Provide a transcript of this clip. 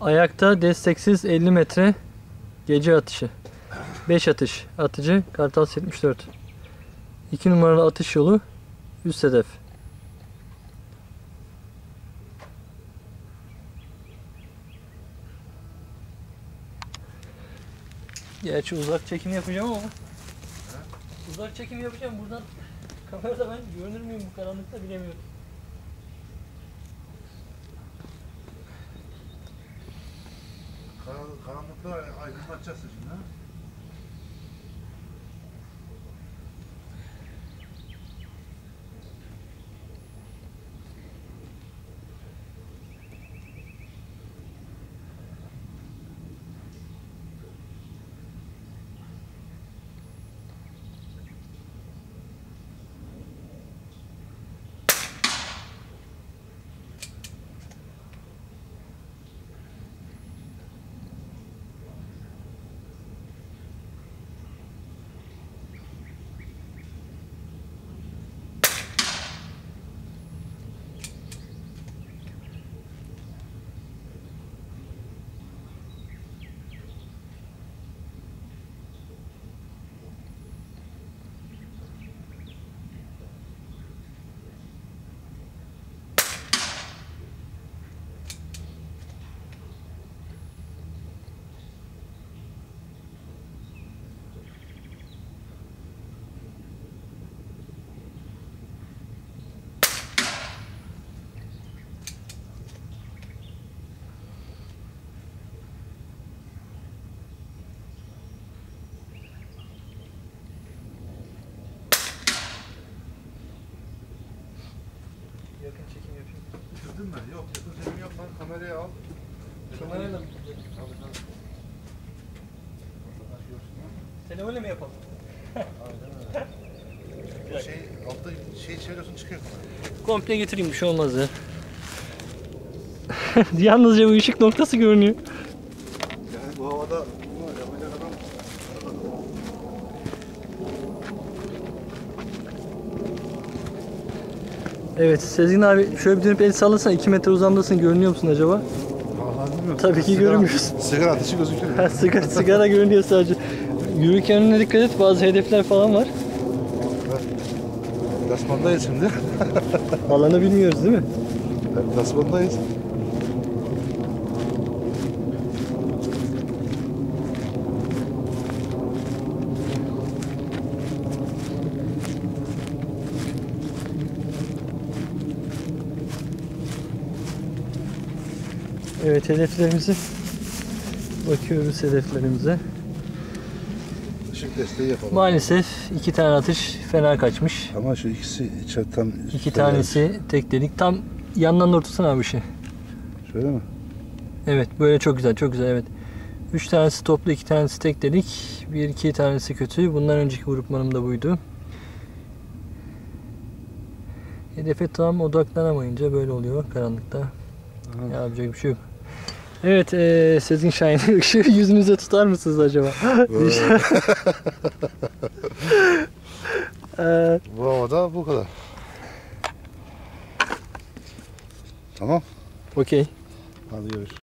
Ayakta desteksiz 50 metre gece atışı. 5 atış. Atıcı Kartal 74. 2 numaralı atış yolu üst hedef. Gerçi uzak çekim yapacağım ama uzak çekim yapacağım buradan kamerada ben görünür müyüm bu karanlıkta bilemiyorum. Karanlıkta aydınlatacaksın şimdi ha? Bitirdin mi? Yok yakın çekim yapma. Kamerayı al. Kamerayla mı? Telefonla mı yapalım? Şey, altta şey çeviriyorsun çıkıyor kamera. Komple getireyim bir şey olmaz ya. Yalnızca bu ışık noktası görünüyor. Yani bu havada bunu yapacak adam Evet Sezgin abi şöyle bir dönüp el sallasana 2 metre uzamdasın görünüyor musun acaba? Vallahi bilmiyorum. Tabii ki Sigara- görmüyoruz. Sigara ateşi gözüküyor. Ha, sigara, sigara görünüyor sadece. Yürürken önüne dikkat et bazı hedefler falan var. Lasmandayız şimdi. Alanı bilmiyoruz değil mi? Evet, Evet hedeflerimizi bakıyoruz hedeflerimize. Işık desteği yapalım. Maalesef iki tane atış fena kaçmış. Ama şu ikisi içeriden... İki tanesi tek delik. Tam yandan da tutsana abi şey. Şöyle mi? Evet böyle çok güzel çok güzel evet. Üç tanesi toplu iki tanesi tek delik. Bir iki tanesi kötü. Bundan önceki grupmanım da buydu. Hedefe tam odaklanamayınca böyle oluyor karanlıkta. Aha. Yapacak bir şey yok. Evet eee Sezgin Şahin ışığı yüzünüze tutar mısınız acaba? Eee, Bu havada bu kadar. Tamam. Okey. Hadi görüşürüz.